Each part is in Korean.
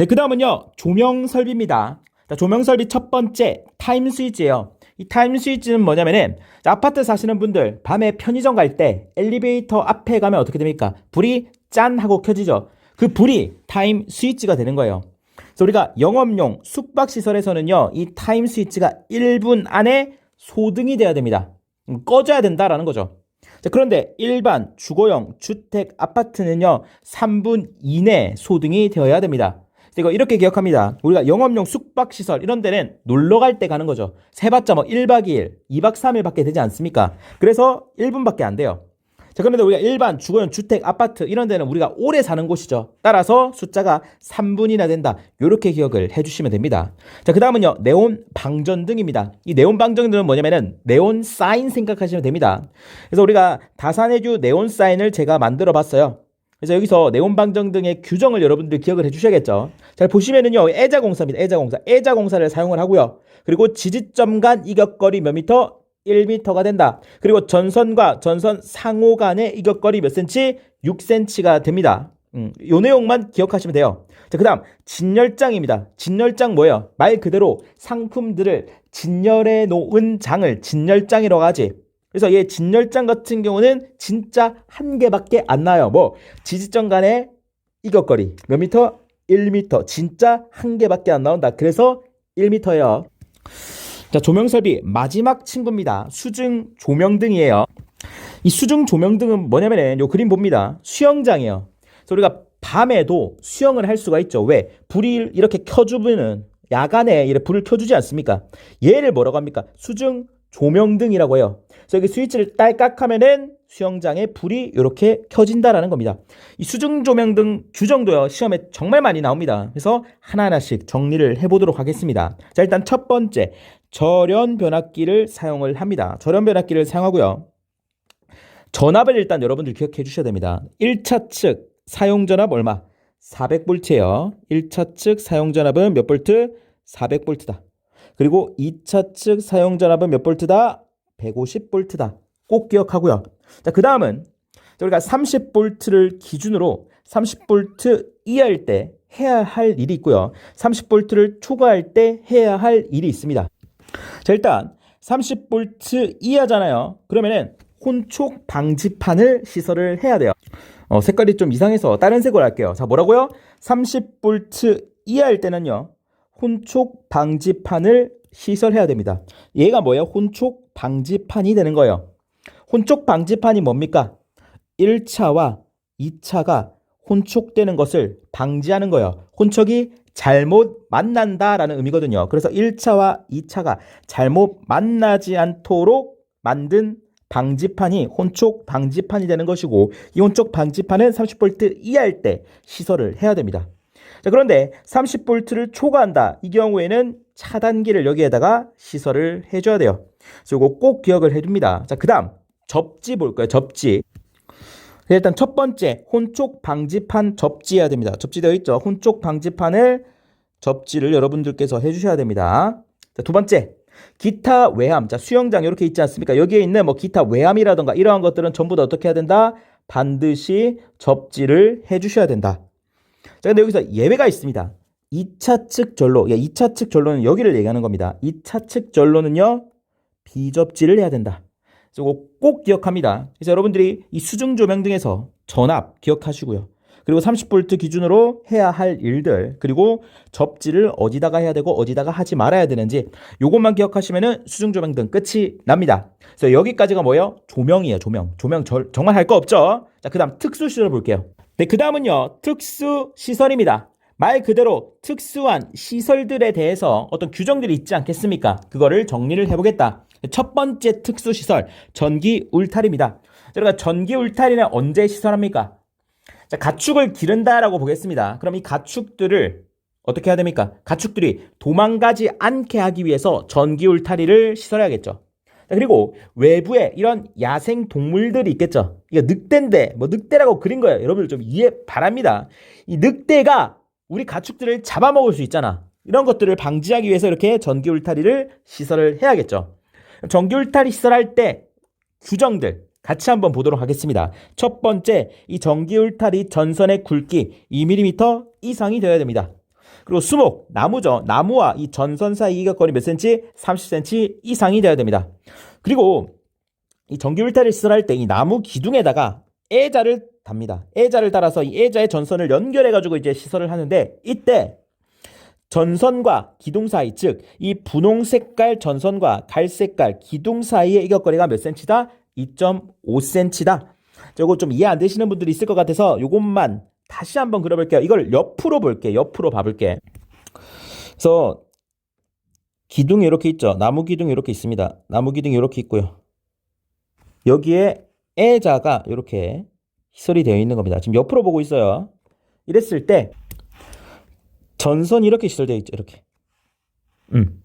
네, 그 다음은요, 조명 설비입니다. 자, 조명 설비 첫 번째, 타임 스위치예요. 이 타임 스위치는 뭐냐면은, 자, 아파트 사시는 분들, 밤에 편의점 갈 때 엘리베이터 앞에 가면 어떻게 됩니까? 불이 짠 하고 켜지죠. 그 불이 타임 스위치가 되는 거예요. 그래서 우리가 영업용 숙박 시설에서는요, 이 타임 스위치가 1분 안에 소등이 돼야 됩니다. 음, 꺼져야 된다라는 거죠. 자, 그런데 일반 주거용 주택 아파트는요, 3분 이내 소등이 되어야 됩니다. 이거 이렇게 기억합니다. 우리가 영업용 숙박시설 이런 데는 놀러 갈 때 가는 거죠. 세봤자 뭐 1박 2일, 2박 3일밖에 되지 않습니까? 그래서 1분밖에 안 돼요. 자, 그런데 우리가 일반 주거용 주택 아파트 이런 데는 우리가 오래 사는 곳이죠. 따라서 숫자가 3분이나 된다. 이렇게 기억을 해주시면 됩니다. 자, 그 다음은요, 네온 방전등입니다. 이 네온 방전등은 뭐냐면은 네온 사인 생각하시면 됩니다. 그래서 우리가 다산해주 네온 사인을 제가 만들어 봤어요. 그래서 여기서 네온 방전등의 규정을 여러분들 기억을 해주셔야겠죠. 잘 보시면은요, 애자공사입니다. 애자공사. 애자공사를 사용을 하고요. 그리고 지지점 간 이격거리 몇 미터? 1m가 된다. 그리고 전선과 전선 상호 간의 이격거리 몇 cm? 6cm가 됩니다. 음, 요 내용만 기억하시면 돼요. 자, 그 다음, 진열장입니다. 진열장 뭐예요? 말 그대로 상품들을 진열해 놓은 장을 진열장이라고 하지. 그래서 얘 진열장 같은 경우는 진짜 한 개밖에 안 나요. 뭐, 지지점 간의 이격거리 몇 미터? 1m. 진짜 한 개밖에 안 나온다. 그래서 1m예요. 자, 조명 설비 마지막 친구입니다. 수중 조명등이에요. 이 수중 조명등은 뭐냐면은 요 그림 봅니다. 수영장이에요. 그래서 우리가 밤에도 수영을 할 수가 있죠. 왜? 불이 이렇게 켜주면은 야간에 이렇게 불을 켜주지 않습니까? 얘를 뭐라고 합니까? 수중 조명등이라고 해요. 여기 스위치를 딸깍 하면은 수영장에 불이 이렇게 켜진다라는 겁니다. 이 수중 조명 등 규정도요, 시험에 정말 많이 나옵니다. 그래서 하나하나씩 정리를 해보도록 하겠습니다. 자, 일단 첫 번째, 절연 변압기를 사용을 합니다. 절연 변압기를 사용하고요. 전압을 일단 여러분들 기억해 주셔야 됩니다. 1차 측 사용 전압 얼마? 400볼트예요. 1차 측 사용 전압은 몇 볼트? 400볼트다. 그리고 2차 측 사용 전압은 몇 볼트다? 150볼트다. 꼭 기억하고요. 자, 그 다음은 우리가 30볼트를 기준으로 30볼트 이하일 때 해야 할 일이 있고요. 30볼트를 초과할 때 해야 할 일이 있습니다. 자, 일단 30볼트 이하잖아요. 그러면은 혼촉 방지판을 시설을 해야 돼요. 어, 색깔이 좀 이상해서 다른 색으로 할게요. 자, 뭐라고요? 30볼트 이하일 때는요. 혼촉 방지판을 시설해야 됩니다. 얘가 뭐예요? 혼촉 방지판이 되는 거예요. 혼촉 방지판이 뭡니까? 1차와 2차가 혼촉되는 것을 방지하는 거예요. 혼촉이 잘못 만난다라는 의미거든요. 그래서 1차와 2차가 잘못 만나지 않도록 만든 방지판이 혼촉 방지판이 되는 것이고 이 혼촉 방지판은 30V 이하일 때 시설을 해야 됩니다. 자, 그런데 30V를 초과한다. 이 경우에는 차단기를 여기에다가 시설을 해줘야 돼요. 그래서 이거 꼭 기억을 해둡니다. 자, 그 다음 접지 볼까요? 접지. 일단 첫 번째 혼촉 방지판 접지해야 됩니다. 접지되어 있죠. 혼촉 방지판을 접지를 여러분들께서 해주셔야 됩니다. 자, 두 번째 기타 외함. 자, 수영장 이렇게 있지 않습니까? 여기에 있는 뭐 기타 외함이라던가 이러한 것들은 전부 다 어떻게 해야 된다? 반드시 접지를 해주셔야 된다. 자, 근데 여기서 예외가 있습니다. 2차 측 전로. 예, 2차 측 전로는 여기를 얘기하는 겁니다. 2차 측 전로는요, 비접지를 해야 된다. 그래서 꼭 기억합니다. 그래서 여러분들이 이 수중 조명 등에서 전압 기억하시고요. 그리고 30V 기준으로 해야 할 일들, 그리고 접지를 어디다가 해야 되고 어디다가 하지 말아야 되는지 요것만 기억하시면은 수중 조명 등 끝이 납니다. 그래서 여기까지가 뭐예요? 조명이에요, 조명. 조명 절, 정말 할 거 없죠? 자, 그 다음 특수 시설 볼게요. 네, 그 다음은요, 특수 시설입니다. 말 그대로 특수한 시설들에 대해서 어떤 규정들이 있지 않겠습니까? 그거를 정리를 해보겠다. 첫 번째 특수 시설, 전기 울타리입니다. 저희가 전기 울타리는 언제 시설합니까? 자, 가축을 기른다라고 보겠습니다. 그럼 이 가축들을 어떻게 해야 됩니까? 가축들이 도망가지 않게 하기 위해서 전기 울타리를 시설해야겠죠. 자, 그리고 외부에 이런 야생 동물들이 있겠죠. 이거 늑대인데 뭐 늑대라고 그린 거예요. 여러분들 좀 이해 바랍니다. 이 늑대가 우리 가축들을 잡아먹을 수 있잖아. 이런 것들을 방지하기 위해서 이렇게 전기 울타리를 시설을 해야겠죠. 전기 울타리 시설할 때 규정들 같이 한번 보도록 하겠습니다. 첫 번째, 이 전기 울타리 전선의 굵기 2mm 이상이 되어야 됩니다. 그리고 수목, 나무죠. 나무와 이 전선 사이 이격거리 몇 cm? 30cm 이상이 되어야 됩니다. 그리고 이 전기 울타리를 시설할 때 이 나무 기둥에다가 애자를 답니다. 애자를 달아서 이 애자의 전선을 연결해 가지고 이제 시설을 하는데 이때 전선과 기둥 사이 즉 이 분홍 색깔 전선과 갈색깔 기둥 사이의 이격거리가 몇 cm다? 2.5cm다. 저거 좀 이해 안 되시는 분들이 있을 것 같아서 이것만 다시 한번 그려볼게요. 이걸 옆으로 볼게. 옆으로 봐볼게. 그래서 기둥이 이렇게 있죠. 나무 기둥이 이렇게 있습니다. 나무 기둥이 이렇게 있고요. 여기에 애자가 이렇게 시설이 되어 있는 겁니다. 지금 옆으로 보고 있어요. 이랬을 때 전선이 이렇게 시설되어 있죠. 이렇게. 음.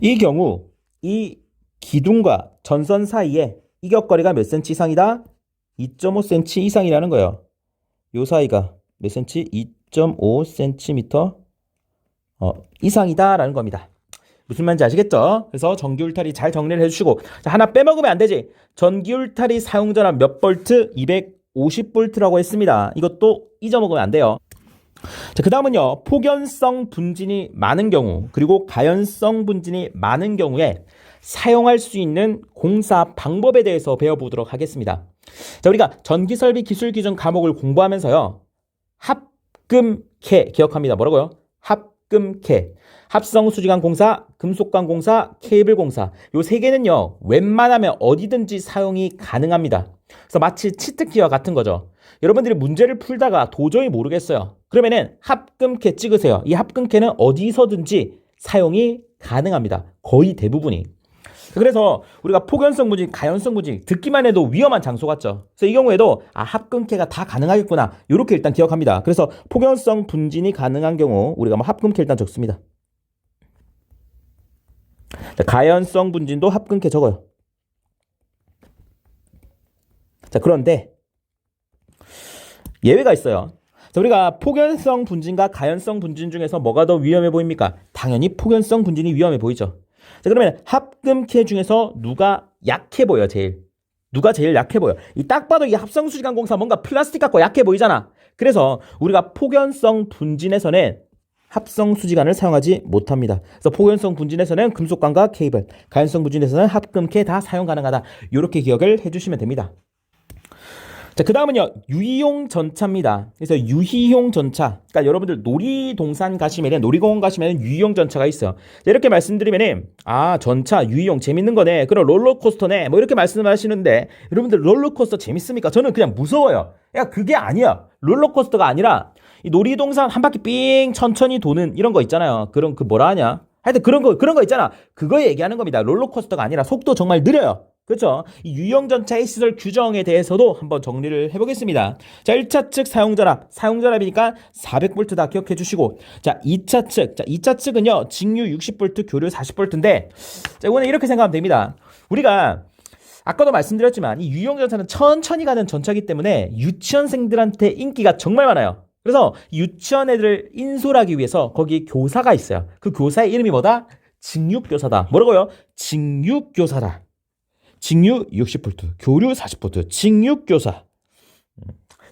이 경우 이 기둥과 전선 사이에 이격거리가 몇 cm 이상이다? 2.5cm 이상이라는 거예요. 요 사이가 몇 cm? 2.5cm 어, 이상이다라는 겁니다. 무슨 말인지 아시겠죠? 그래서 전기 울타리 잘 정리를 해주시고 자, 하나 빼먹으면 안 되지. 전기 울타리 사용 전압 몇 볼트? 250볼트라고 했습니다. 이것도 잊어먹으면 안 돼요. 자, 그 다음은요. 폭연성 분진이 많은 경우, 그리고 가연성 분진이 많은 경우에 사용할 수 있는 공사 방법에 대해서 배워보도록 하겠습니다. 자, 우리가 전기설비 기술 기준 과목을 공부하면서요. 합금캐 기억합니다. 뭐라고요? 합 금캐. 합성 수지관 공사, 금속관 공사, 케이블 공사. 요 세 개는요. 웬만하면 어디든지 사용이 가능합니다. 그래서 마치 치트키와 같은 거죠. 여러분들이 문제를 풀다가 도저히 모르겠어요. 그러면은 합금캐 찍으세요. 이 합금캐는 어디서든지 사용이 가능합니다. 거의 대부분이. 그래서 우리가 폭연성 분진, 가연성 분진 듣기만 해도 위험한 장소 같죠. 그래서 이 경우에도 아 합금캐가 다 가능하겠구나. 이렇게 일단 기억합니다. 그래서 폭연성 분진이 가능한 경우 우리가 뭐 합금캐 일단 적습니다. 자, 가연성 분진도 합금캐 적어요. 자 그런데 예외가 있어요. 자, 우리가 폭연성 분진과 가연성 분진 중에서 뭐가 더 위험해 보입니까? 당연히 폭연성 분진이 위험해 보이죠. 자, 그러면 합금캐 중에서 누가 약해 보여, 제일? 누가 제일 약해 보여? 이 딱 봐도 이 합성수지 관 공사 뭔가 플라스틱 같고 약해 보이잖아. 그래서 우리가 폭연성 분진에서는 합성 수지관을 사용하지 못합니다. 그래서 폭연성 분진에서는 금속관과 케이블, 가연성 분진에서는 합금캐 다 사용 가능하다. 이렇게 기억을 해주시면 됩니다. 자, 그 다음은요, 유희용 전차입니다. 그래서 유희용 전차. 그러니까 여러분들 놀이동산 가시면은, 놀이공원 가시면은 유희용 전차가 있어요. 자, 이렇게 말씀드리면은, 아, 전차, 유희용, 재밌는 거네. 그럼 롤러코스터네. 뭐 이렇게 말씀을 하시는데, 여러분들 롤러코스터 재밌습니까? 저는 그냥 무서워요. 야, 그게 아니야. 롤러코스터가 아니라, 이 놀이동산 한 바퀴 삥 천천히 도는 이런 거 있잖아요. 그런 그 뭐라 하냐? 하여튼 그런 거, 그런 거 있잖아. 그거 얘기하는 겁니다. 롤러코스터가 아니라 속도 정말 느려요. 그렇죠? 이 유형 전차의 시설 규정에 대해서도 한번 정리를 해보겠습니다. 자, 1차 측 사용 전압, 사용 전압이니까 400V 다 기억해 주시고, 자, 2차 측, 자, 2차 측은요, 직류 60V, 교류 40V인데, 자, 이거는 이렇게 생각하면 됩니다. 우리가 아까도 말씀드렸지만 이 유형 전차는 천천히 가는 전차기 때문에 유치원생들한테 인기가 정말 많아요. 그래서 유치원 애들을 인솔하기 위해서 거기 교사가 있어요. 그 교사의 이름이 뭐다? 직육교사다. 뭐라고요? 직육교사다. 직류 60V, 교류 40V, 직육교사. 자,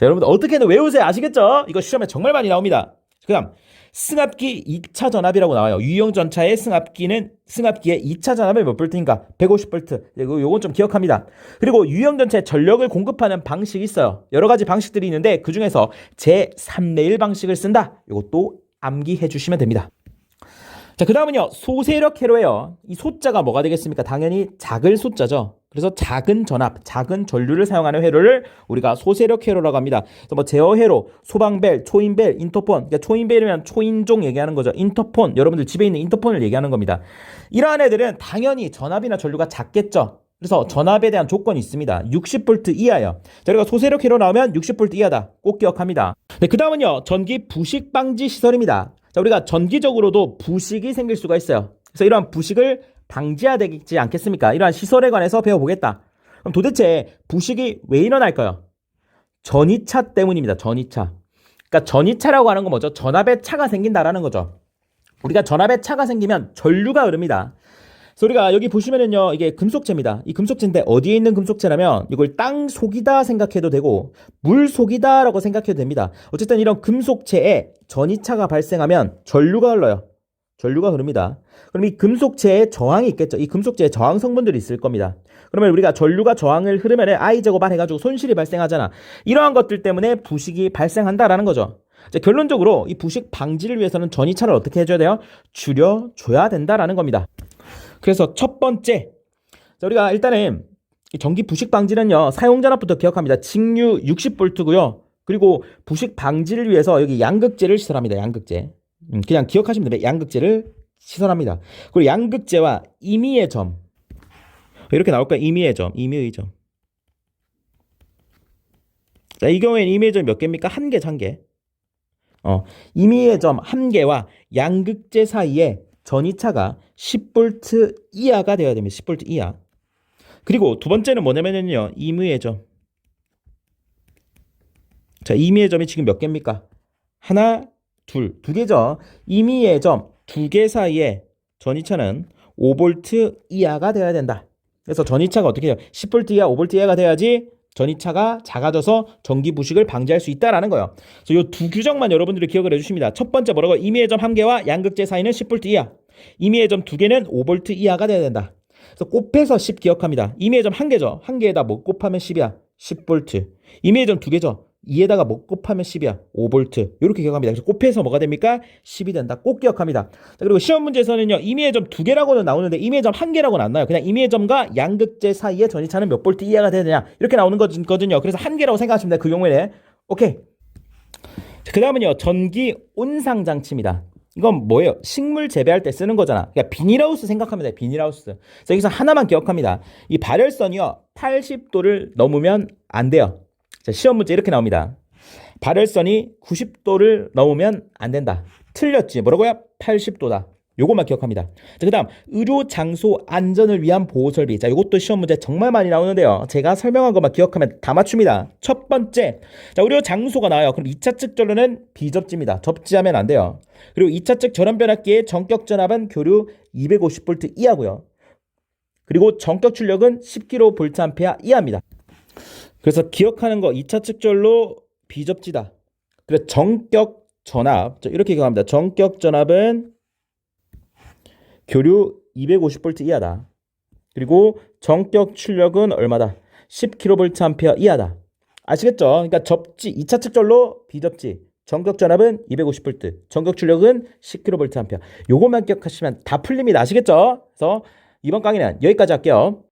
여러분들 어떻게든 외우세요. 아시겠죠? 이거 시험에 정말 많이 나옵니다. 그 다음, 승합기 2차 전압이라고 나와요. 유형 전차의 승합기는, 승합기의 2차 전압이 몇 볼트인가? 150볼트. 이거, 요건 좀 기억합니다. 그리고 유형 전차에 전력을 공급하는 방식이 있어요. 여러 가지 방식들이 있는데, 그 중에서 제3대 1 방식을 쓴다. 이것도 암기해 주시면 됩니다. 자, 그 다음은요, 소세력 회로예요. 이 소자가 뭐가 되겠습니까? 당연히 작을 소자죠. 그래서 작은 전압, 작은 전류를 사용하는 회로를 우리가 소세력 회로라고 합니다. 그래서 뭐 제어 회로, 소방벨, 초인벨, 인터폰. 그러니까 초인벨이면 초인종 얘기하는 거죠. 인터폰. 여러분들 집에 있는 인터폰을 얘기하는 겁니다. 이러한 애들은 당연히 전압이나 전류가 작겠죠. 그래서 전압에 대한 조건이 있습니다. 60V 이하요. 자, 우리가 소세력 회로 나오면 60V 이하다. 꼭 기억합니다. 네, 그 다음은요, 전기 부식 방지 시설입니다. 자, 우리가 전기적으로도 부식이 생길 수가 있어요. 그래서 이러한 부식을 방지해야 되지 않겠습니까? 이러한 시설에 관해서 배워보겠다. 그럼 도대체 부식이 왜 일어날까요? 전이차 때문입니다. 전이차. 그러니까 전이차라고 하는 건 뭐죠? 전압에 차가 생긴다라는 거죠. 우리가 전압에 차가 생기면 전류가 흐릅니다. 그래서 우리가 여기 보시면은요, 이게 금속체입니다. 이 금속체인데 어디에 있는 금속체라면 이걸 땅 속이다 생각해도 되고 물 속이다라고 생각해도 됩니다. 어쨌든 이런 금속체에 전이차가 발생하면 전류가 흘러요. 전류가 흐릅니다. 그럼 이 금속체에 저항이 있겠죠. 이 금속체에 저항 성분들이 있을 겁니다. 그러면 우리가 전류가 저항을 흐르면 I 제곱 R 해가지고 손실이 발생하잖아. 이러한 것들 때문에 부식이 발생한다라는 거죠. 자, 결론적으로 이 부식 방지를 위해서는 전이차를 어떻게 해줘야 돼요? 줄여줘야 된다라는 겁니다. 그래서 첫 번째, 자, 우리가 일단은 이 전기 부식 방지는요 사용 전압부터 기억합니다. 직류 60V고요. 그리고 부식 방지를 위해서 여기 양극재를 시설합니다. 양극재. 음, 그냥 기억하시면 됩니다. 양극재를 시설합니다. 그리고 양극재와 임의의 점 이렇게 나올까요? 임의의 점, 임의의 점. 자, 이 경우에는 임의의 점이 몇 개입니까? 한 개, 한 개. 어, 임의의 점 한 개와 양극재 사이에 전이차가 10V 이하가 되어야 됩니다. 10V 이하. 그리고 두 번째는 뭐냐면요. 임의의 점. 자, 임의의 점이 지금 몇 개입니까? 하나, 둘, 두 개죠. 임의의 점 두 개 사이에 전이차는 5V 이하가 되어야 된다. 그래서 전이차가 어떻게 돼요? 10V 이하, 5V 이하가 돼야지 전이차가 작아져서 전기 부식을 방지할 수 있다라는 거예요. 그래서 이 두 규정만 여러분들이 기억을 해주십니다. 첫 번째 뭐라고? 임의의 점 한 개와 양극재 사이는 10V 이하. 임의의 점 두 개는 5V 이하가 돼야 된다. 그래서 곱해서 10 기억합니다. 임의의 점 한 개죠. 한 개에다 뭐 곱하면 10이야. 10V. 임의의 점 두 개죠. 2에다가 뭐 곱하면 10이야. 5V. 이렇게 기억합니다. 그래서 곱해서 뭐가 됩니까? 10이 된다. 꼭 기억합니다. 자, 그리고 시험 문제에서는요. 임의의 점 두 개라고는 나오는데 임의의 점 한 개라고는 안 나와요. 그냥 임의의 점과 양극재 사이에 전이차는 몇 볼트 이하가 되야 되냐. 이렇게 나오는 거거든요. 그래서 한 개라고 생각하시면 돼요. 그 경우에는. 오케이. 그 다음은요. 전기 온상 장치입니다. 이건 뭐예요? 식물 재배할 때 쓰는 거잖아. 그러니까 비닐하우스 생각하면 돼. 비닐하우스. 그래서 여기서 하나만 기억합니다. 이 발열선이요. 80도를 넘으면 안 돼요. 자, 시험 문제 이렇게 나옵니다. 발열선이 90도를 넘으면 안 된다. 틀렸지. 뭐라고요? 80도다. 요것만 기억합니다. 자, 그 다음, 의료 장소 안전을 위한 보호 설비. 자, 요것도 시험 문제 정말 많이 나오는데요. 제가 설명한 것만 기억하면 다 맞춥니다. 첫 번째, 자, 의료 장소가 나와요. 그럼 2차 측 전류는 비접지입니다. 접지하면 안 돼요. 그리고 2차 측 전원 변압기의 전격 전압은 교류 250V 이하고요. 그리고 전격 출력은 10kVA 이하입니다. 그래서 기억하는 거 2차 측전로 비접지다. 그래서 정격 전압 자, 이렇게 기억합니다. 정격 전압은 교류 250V 이하다. 그리고 정격 출력은 얼마다? 10kVA 이하다. 아시겠죠? 그러니까 접지 2차 측전로 비접지 정격 전압은 250V, 정격 출력은 10kVA. 요것만 기억하시면 다 풀립니다. 아시겠죠? 그래서 이번 강의는 여기까지 할게요.